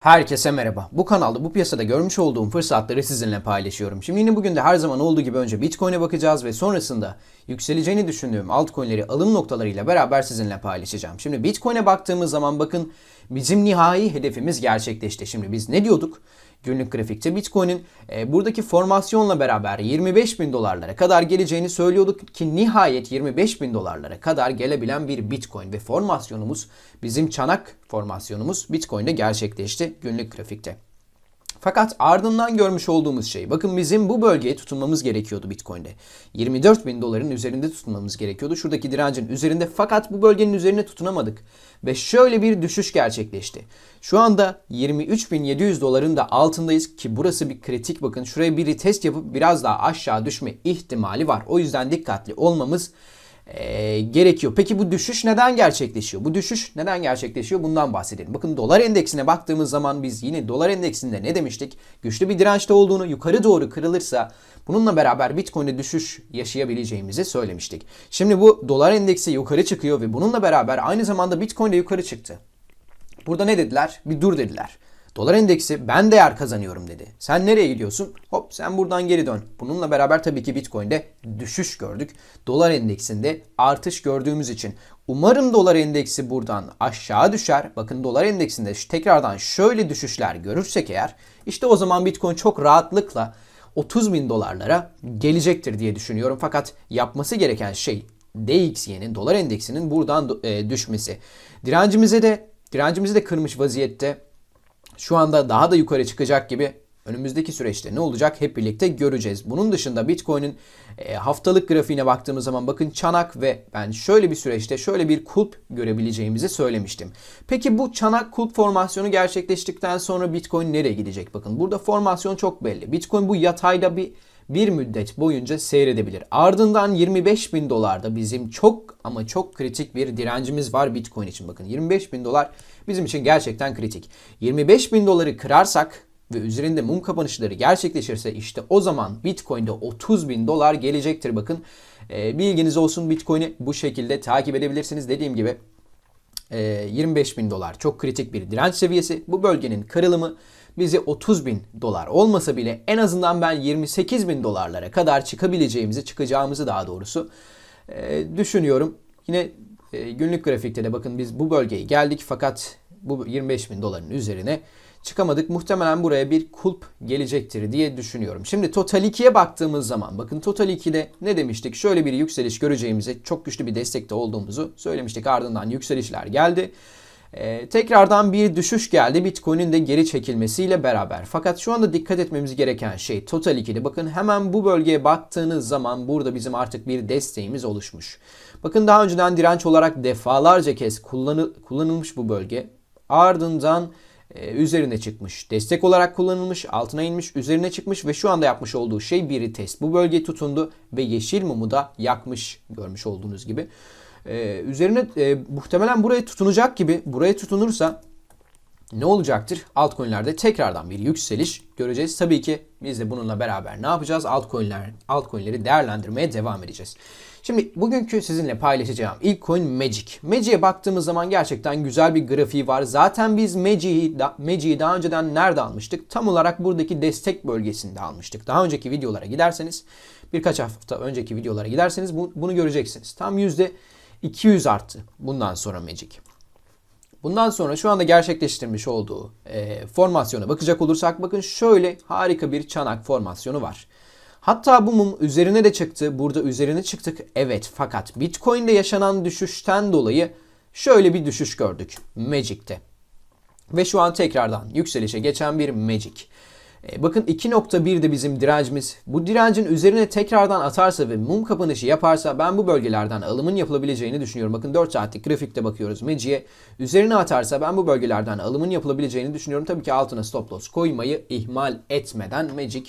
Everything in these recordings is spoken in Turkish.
Herkese merhaba. Bu kanalda bu piyasada görmüş olduğum fırsatları sizinle paylaşıyorum. Şimdi yine bugün de her zaman olduğu gibi önce Bitcoin'e bakacağız ve sonrasında yükseleceğini düşündüğüm altcoin'leri alım noktalarıyla beraber sizinle paylaşacağım. Şimdi Bitcoin'e baktığımız zaman bakın bizim nihai hedefimiz gerçekleşti. Şimdi biz ne diyorduk? Günlük grafikte Bitcoin'in e, buradaki formasyonla beraber 25 bin dolarlara kadar geleceğini söylüyorduk ki nihayet 25 bin dolarlara kadar gelebilen bir Bitcoin ve formasyonumuz bizim çanak formasyonumuz Bitcoin'de gerçekleşti günlük grafikte. Fakat ardından görmüş olduğumuz şey, bakın bizim bu bölgeye tutunmamız gerekiyordu Bitcoin'de. 24 bin doların üzerinde tutunmamız gerekiyordu. Şuradaki direncin üzerinde fakat bu bölgenin üzerine tutunamadık. Ve şöyle bir düşüş gerçekleşti. Şu anda 23.700 doların da altındayız ki burası bir kritik bakın. Şuraya bir test yapıp biraz daha aşağı düşme ihtimali var. O yüzden dikkatli olmamız e, gerekiyor. Peki bu düşüş neden gerçekleşiyor? Bu düşüş neden gerçekleşiyor? Bundan bahsedelim. Bakın dolar endeksine baktığımız zaman biz yine dolar endeksinde ne demiştik? Güçlü bir dirençte olduğunu yukarı doğru kırılırsa bununla beraber Bitcoin'de düşüş yaşayabileceğimizi söylemiştik. Şimdi bu dolar endeksi yukarı çıkıyor ve bununla beraber aynı zamanda Bitcoin de yukarı çıktı. Burada ne dediler? Bir dur dediler. Dolar endeksi ben değer kazanıyorum dedi. Sen nereye gidiyorsun? Hop sen buradan geri dön. Bununla beraber tabii ki Bitcoin'de düşüş gördük. Dolar endeksinde artış gördüğümüz için umarım dolar endeksi buradan aşağı düşer. Bakın dolar endeksinde tekrardan şöyle düşüşler görürsek eğer işte o zaman Bitcoin çok rahatlıkla 30 bin dolarlara gelecektir diye düşünüyorum. Fakat yapması gereken şey DXY'nin dolar endeksinin buradan e, düşmesi. Direncimize de direncimizi de kırmış vaziyette şu anda daha da yukarı çıkacak gibi önümüzdeki süreçte ne olacak hep birlikte göreceğiz. Bunun dışında Bitcoin'in e, haftalık grafiğine baktığımız zaman bakın çanak ve ben şöyle bir süreçte şöyle bir kulp görebileceğimizi söylemiştim. Peki bu çanak kulp formasyonu gerçekleştikten sonra Bitcoin nereye gidecek? Bakın burada formasyon çok belli. Bitcoin bu yatayda bir bir müddet boyunca seyredebilir. Ardından 25 bin dolarda bizim çok ama çok kritik bir direncimiz var Bitcoin için. Bakın 25 bin dolar bizim için gerçekten kritik. 25 bin doları kırarsak ve üzerinde mum kapanışları gerçekleşirse işte o zaman Bitcoin'de 30 bin dolar gelecektir. Bakın e, bilginiz olsun Bitcoin'i bu şekilde takip edebilirsiniz. Dediğim gibi 25 bin dolar çok kritik bir direnç seviyesi. Bu bölgenin kırılımı bizi 30 bin dolar olmasa bile en azından ben 28 bin dolarlara kadar çıkabileceğimizi, çıkacağımızı daha doğrusu e, düşünüyorum. Yine e, günlük grafikte de bakın biz bu bölgeye geldik fakat bu 25 bin doların üzerine çıkamadık. Muhtemelen buraya bir kulp gelecektir diye düşünüyorum. Şimdi Total 2'ye baktığımız zaman bakın Total 2'de ne demiştik? Şöyle bir yükseliş göreceğimizi, çok güçlü bir destekte olduğumuzu söylemiştik. Ardından yükselişler geldi. Ee, tekrardan bir düşüş geldi Bitcoin'in de geri çekilmesiyle beraber. Fakat şu anda dikkat etmemiz gereken şey Total 2'de. Bakın hemen bu bölgeye baktığınız zaman burada bizim artık bir desteğimiz oluşmuş. Bakın daha önceden direnç olarak defalarca kez kullanı, kullanılmış bu bölge. Ardından e, üzerine çıkmış. Destek olarak kullanılmış, altına inmiş, üzerine çıkmış ve şu anda yapmış olduğu şey bir test. Bu bölge tutundu ve yeşil mumu da yakmış görmüş olduğunuz gibi. Ee, üzerine e, muhtemelen buraya tutunacak gibi buraya tutunursa ne olacaktır? Altcoin'lerde tekrardan bir yükseliş göreceğiz. Tabii ki biz de bununla beraber ne yapacağız? Altcoin'ler, altcoin'leri değerlendirmeye devam edeceğiz. Şimdi bugünkü sizinle paylaşacağım ilk coin Magic. Magic'e baktığımız zaman gerçekten güzel bir grafiği var. Zaten biz Magic'i Magic'i daha önceden nerede almıştık? Tam olarak buradaki destek bölgesinde almıştık. Daha önceki videolara giderseniz, birkaç hafta önceki videolara giderseniz bu, bunu göreceksiniz. Tam yüzde 200 arttı bundan sonra Magic. Bundan sonra şu anda gerçekleştirmiş olduğu e, formasyona bakacak olursak bakın şöyle harika bir çanak formasyonu var. Hatta bu mum üzerine de çıktı. Burada üzerine çıktık. Evet fakat Bitcoin'de yaşanan düşüşten dolayı şöyle bir düşüş gördük Magic'te. Ve şu an tekrardan yükselişe geçen bir Magic. E, bakın 2.1'de bizim direncimiz. Bu direncin üzerine tekrardan atarsa ve mum kapanışı yaparsa ben bu bölgelerden alımın yapılabileceğini düşünüyorum. Bakın 4 saatlik grafikte bakıyoruz Magic'e. Üzerine atarsa ben bu bölgelerden alımın yapılabileceğini düşünüyorum. Tabii ki altına stop loss koymayı ihmal etmeden Magic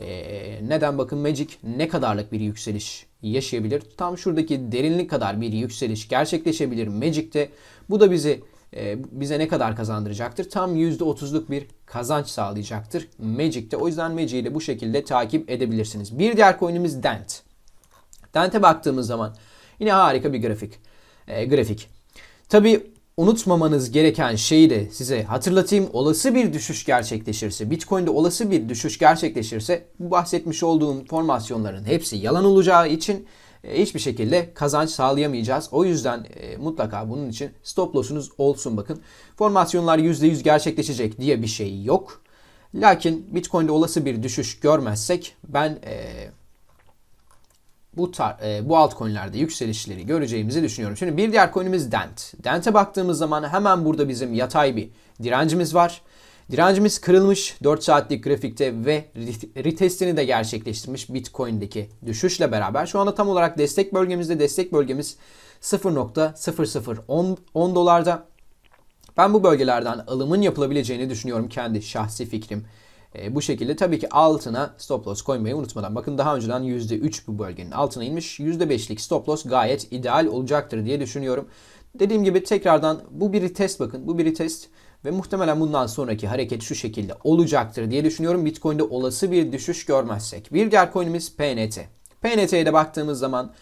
ee, neden bakın Magic ne kadarlık bir yükseliş yaşayabilir? Tam şuradaki derinlik kadar bir yükseliş gerçekleşebilir Magic'te. Bu da bizi bize ne kadar kazandıracaktır? Tam %30'luk bir kazanç sağlayacaktır Magic'te. O yüzden Magic'i de bu şekilde takip edebilirsiniz. Bir diğer coin'imiz Dent. Dent'e baktığımız zaman yine harika bir grafik. E, grafik. Tabi unutmamanız gereken şeyi de size hatırlatayım. Olası bir düşüş gerçekleşirse, Bitcoin'de olası bir düşüş gerçekleşirse bu bahsetmiş olduğum formasyonların hepsi yalan olacağı için e, hiçbir şekilde kazanç sağlayamayacağız. O yüzden e, mutlaka bunun için stop loss'unuz olsun bakın. Formasyonlar %100 gerçekleşecek diye bir şey yok. Lakin Bitcoin'de olası bir düşüş görmezsek ben e, bu tar- e, bu altcoin'lerde yükselişleri göreceğimizi düşünüyorum. Şimdi bir diğer coin'imiz Dent. Dent'e baktığımız zaman hemen burada bizim yatay bir direncimiz var. Direncimiz kırılmış 4 saatlik grafikte ve retestini de gerçekleştirmiş Bitcoin'deki düşüşle beraber. Şu anda tam olarak destek bölgemizde destek bölgemiz 0.0010 dolarda. Ben bu bölgelerden alımın yapılabileceğini düşünüyorum kendi şahsi fikrim. E, bu şekilde tabii ki altına stop loss koymayı unutmadan. Bakın daha önceden %3 bu bölgenin altına inmiş. %5'lik stop loss gayet ideal olacaktır diye düşünüyorum. Dediğim gibi tekrardan bu bir test bakın. Bu bir test ve muhtemelen bundan sonraki hareket şu şekilde olacaktır diye düşünüyorum. Bitcoin'de olası bir düşüş görmezsek. Bir diğer coin'imiz PNT. PNT'ye de baktığımız zaman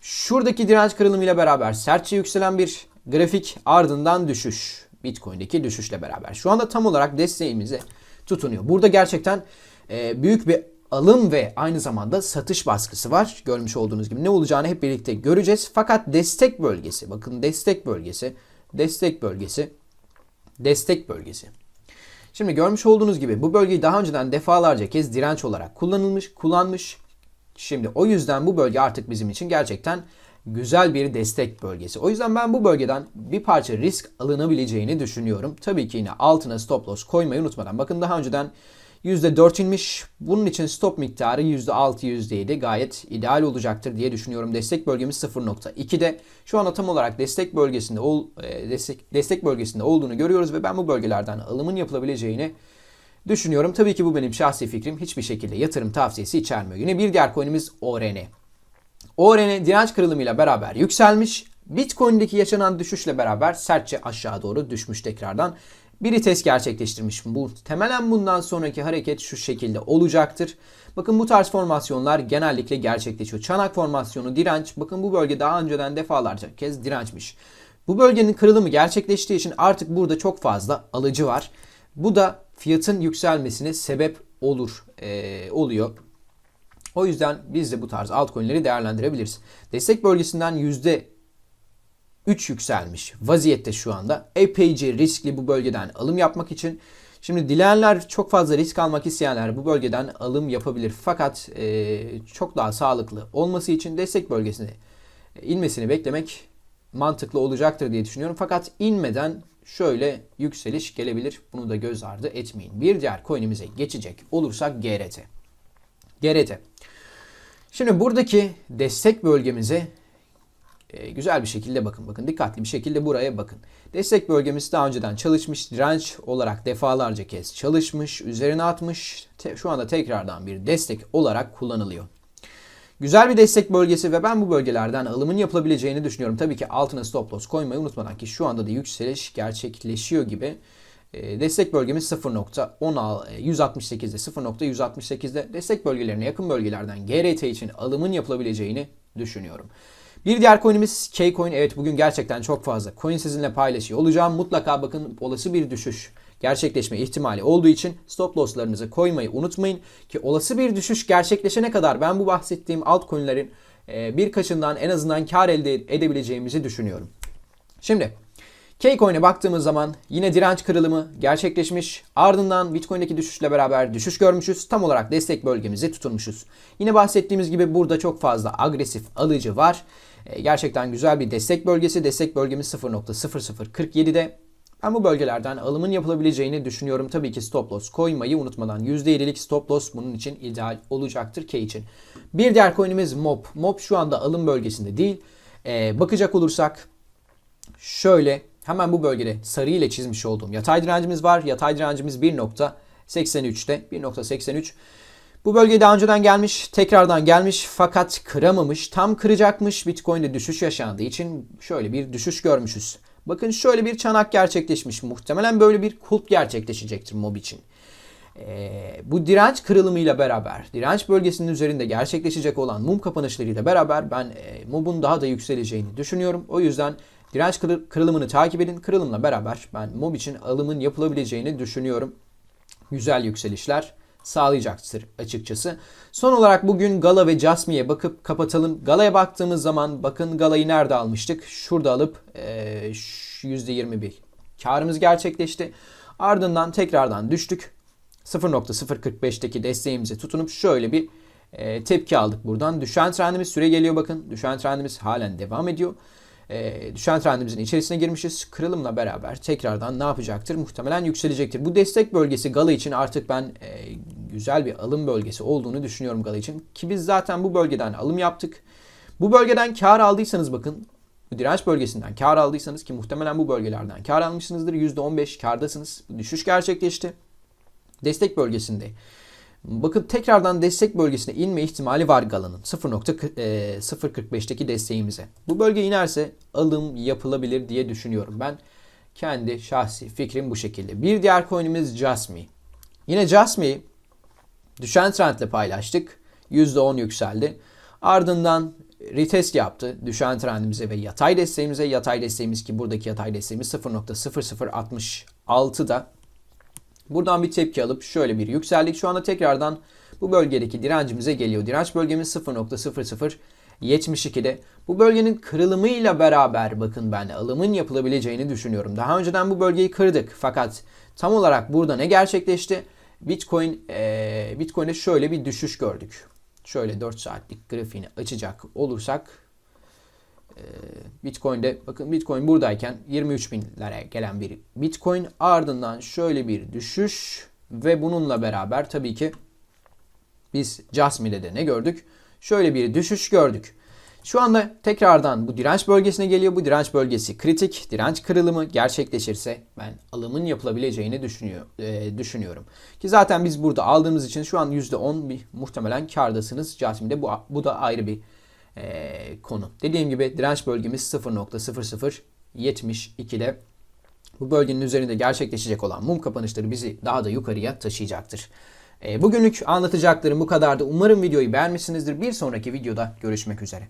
şuradaki direnç kırılımıyla beraber sertçe yükselen bir grafik ardından düşüş. Bitcoin'deki düşüşle beraber. Şu anda tam olarak desteğimizi tutunuyor. Burada gerçekten e, büyük bir alım ve aynı zamanda satış baskısı var. Görmüş olduğunuz gibi ne olacağını hep birlikte göreceğiz. Fakat destek bölgesi, bakın destek bölgesi, destek bölgesi, destek bölgesi. Şimdi görmüş olduğunuz gibi bu bölgeyi daha önceden defalarca kez direnç olarak kullanılmış, kullanmış. Şimdi o yüzden bu bölge artık bizim için gerçekten güzel bir destek bölgesi. O yüzden ben bu bölgeden bir parça risk alınabileceğini düşünüyorum. Tabii ki yine altına stop loss koymayı unutmadan. Bakın daha önceden %4 inmiş. Bunun için stop miktarı %6, %7 gayet ideal olacaktır diye düşünüyorum. Destek bölgemiz 0.2'de. Şu anda tam olarak destek bölgesinde ol, e, destek, destek bölgesinde olduğunu görüyoruz ve ben bu bölgelerden alımın yapılabileceğini düşünüyorum. Tabii ki bu benim şahsi fikrim. Hiçbir şekilde yatırım tavsiyesi içermiyor. Yine bir diğer coin'imiz ORN. ORN direnç kırılımıyla beraber yükselmiş. Bitcoin'deki yaşanan düşüşle beraber sertçe aşağı doğru düşmüş tekrardan. Bir test gerçekleştirmiş. Bu temelen bundan sonraki hareket şu şekilde olacaktır. Bakın bu tarz formasyonlar genellikle gerçekleşiyor. Çanak formasyonu, direnç. Bakın bu bölge daha önceden defalarca kez dirençmiş. Bu bölgenin kırılımı gerçekleştiği için artık burada çok fazla alıcı var. Bu da fiyatın yükselmesine sebep olur, e, oluyor. O yüzden biz de bu tarz altcoin'leri değerlendirebiliriz. Destek bölgesinden %3 yükselmiş vaziyette şu anda. Epeyce riskli bu bölgeden alım yapmak için. Şimdi dileyenler çok fazla risk almak isteyenler bu bölgeden alım yapabilir. Fakat e, çok daha sağlıklı olması için destek bölgesine inmesini beklemek mantıklı olacaktır diye düşünüyorum. Fakat inmeden şöyle yükseliş gelebilir. Bunu da göz ardı etmeyin. Bir diğer coin'imize geçecek olursak GRT. GRT. Şimdi buradaki destek bölgemize e, güzel bir şekilde bakın. Bakın dikkatli bir şekilde buraya bakın. Destek bölgemiz daha önceden çalışmış. Direnç olarak defalarca kez çalışmış. Üzerine atmış. Şu anda tekrardan bir destek olarak kullanılıyor. Güzel bir destek bölgesi ve ben bu bölgelerden alımın yapılabileceğini düşünüyorum. Tabii ki altına stop loss koymayı unutmadan ki şu anda da yükseliş gerçekleşiyor gibi. E, destek bölgemiz 0.168'de 0.168'de destek bölgelerine yakın bölgelerden GRT için alımın yapılabileceğini düşünüyorum. Bir diğer coin'imiz K-Coin. Evet bugün gerçekten çok fazla coin sizinle paylaşıyor olacağım. Mutlaka bakın olası bir düşüş gerçekleşme ihtimali olduğu için stop loss'larınızı koymayı unutmayın. Ki olası bir düşüş gerçekleşene kadar ben bu bahsettiğim altcoin'lerin e, birkaçından en azından kar elde edebileceğimizi düşünüyorum. Şimdi K-Coin'e baktığımız zaman yine direnç kırılımı gerçekleşmiş. Ardından Bitcoin'deki düşüşle beraber düşüş görmüşüz. Tam olarak destek bölgemizi tutunmuşuz. Yine bahsettiğimiz gibi burada çok fazla agresif alıcı var. E, gerçekten güzel bir destek bölgesi. Destek bölgemiz 0.0047'de. Ben bu bölgelerden alımın yapılabileceğini düşünüyorum. Tabii ki stop loss koymayı unutmadan %7'lik stop loss bunun için ideal olacaktır K için. Bir diğer coin'imiz MOB. MOB şu anda alım bölgesinde değil. Ee, bakacak olursak şöyle hemen bu bölgede sarı ile çizmiş olduğum yatay direncimiz var. Yatay direncimiz 1.83'te. 1.83. Bu bölge daha önceden gelmiş, tekrardan gelmiş fakat kıramamış. Tam kıracakmış. Bitcoin'de düşüş yaşandığı için şöyle bir düşüş görmüşüz. Bakın şöyle bir çanak gerçekleşmiş. Muhtemelen böyle bir kulp gerçekleşecektir mob için. Ee, bu direnç kırılımıyla beraber, direnç bölgesinin üzerinde gerçekleşecek olan mum kapanışlarıyla beraber ben e, mobun daha da yükseleceğini düşünüyorum. O yüzden Direnç kırı- kırılımını takip edin. Kırılımla beraber ben mob için alımın yapılabileceğini düşünüyorum. Güzel yükselişler sağlayacaktır açıkçası. Son olarak bugün Gala ve Jasmine'ye bakıp kapatalım. Gala'ya baktığımız zaman bakın Gala'yı nerede almıştık? Şurada alıp %20 bir karımız gerçekleşti. Ardından tekrardan düştük. 0.045'teki desteğimize tutunup şöyle bir e, tepki aldık buradan. Düşen trendimiz süre geliyor bakın. Düşen trendimiz halen devam ediyor. E, düşen trendimizin içerisine girmişiz. Kırılımla beraber tekrardan ne yapacaktır? Muhtemelen yükselecektir. Bu destek bölgesi Gala için artık ben e, güzel bir alım bölgesi olduğunu düşünüyorum Gala için. Ki biz zaten bu bölgeden alım yaptık. Bu bölgeden kar aldıysanız bakın direnç bölgesinden kar aldıysanız ki muhtemelen bu bölgelerden kar almışsınızdır. %15 kardasınız. Düşüş gerçekleşti. Destek bölgesinde. Bakın tekrardan destek bölgesine inme ihtimali var Gala'nın. 0.045'teki desteğimize. Bu bölge inerse alım yapılabilir diye düşünüyorum. Ben kendi şahsi fikrim bu şekilde. Bir diğer coin'imiz Jasmy. Yine Jasmy düşen trendle paylaştık. %10 yükseldi. Ardından retest yaptı düşen trendimize ve yatay desteğimize. Yatay desteğimiz ki buradaki yatay desteğimiz 0.0066'da. Buradan bir tepki alıp şöyle bir yükseldik. Şu anda tekrardan bu bölgedeki direncimize geliyor. Direnç bölgemiz 0.0072'de. Bu bölgenin kırılımıyla beraber bakın ben alımın yapılabileceğini düşünüyorum. Daha önceden bu bölgeyi kırdık fakat tam olarak burada ne gerçekleşti? Bitcoin eee Bitcoin'e şöyle bir düşüş gördük. Şöyle 4 saatlik grafiğini açacak olursak e, Bitcoin'de bakın Bitcoin buradayken 23 binlere gelen bir Bitcoin ardından şöyle bir düşüş ve bununla beraber tabii ki biz Jasmine'de de ne gördük? Şöyle bir düşüş gördük. Şu anda tekrardan bu direnç bölgesine geliyor. Bu direnç bölgesi kritik. Direnç kırılımı gerçekleşirse ben alımın yapılabileceğini düşünüyor, e, düşünüyorum. Ki zaten biz burada aldığımız için şu an %10 bir muhtemelen kardasınız. Jasmine'de bu, bu da ayrı bir e, konu. Dediğim gibi direnç bölgemiz 0.0072'de. Bu bölgenin üzerinde gerçekleşecek olan mum kapanışları bizi daha da yukarıya taşıyacaktır. E, bugünlük anlatacaklarım bu kadardı. Umarım videoyu beğenmişsinizdir. Bir sonraki videoda görüşmek üzere.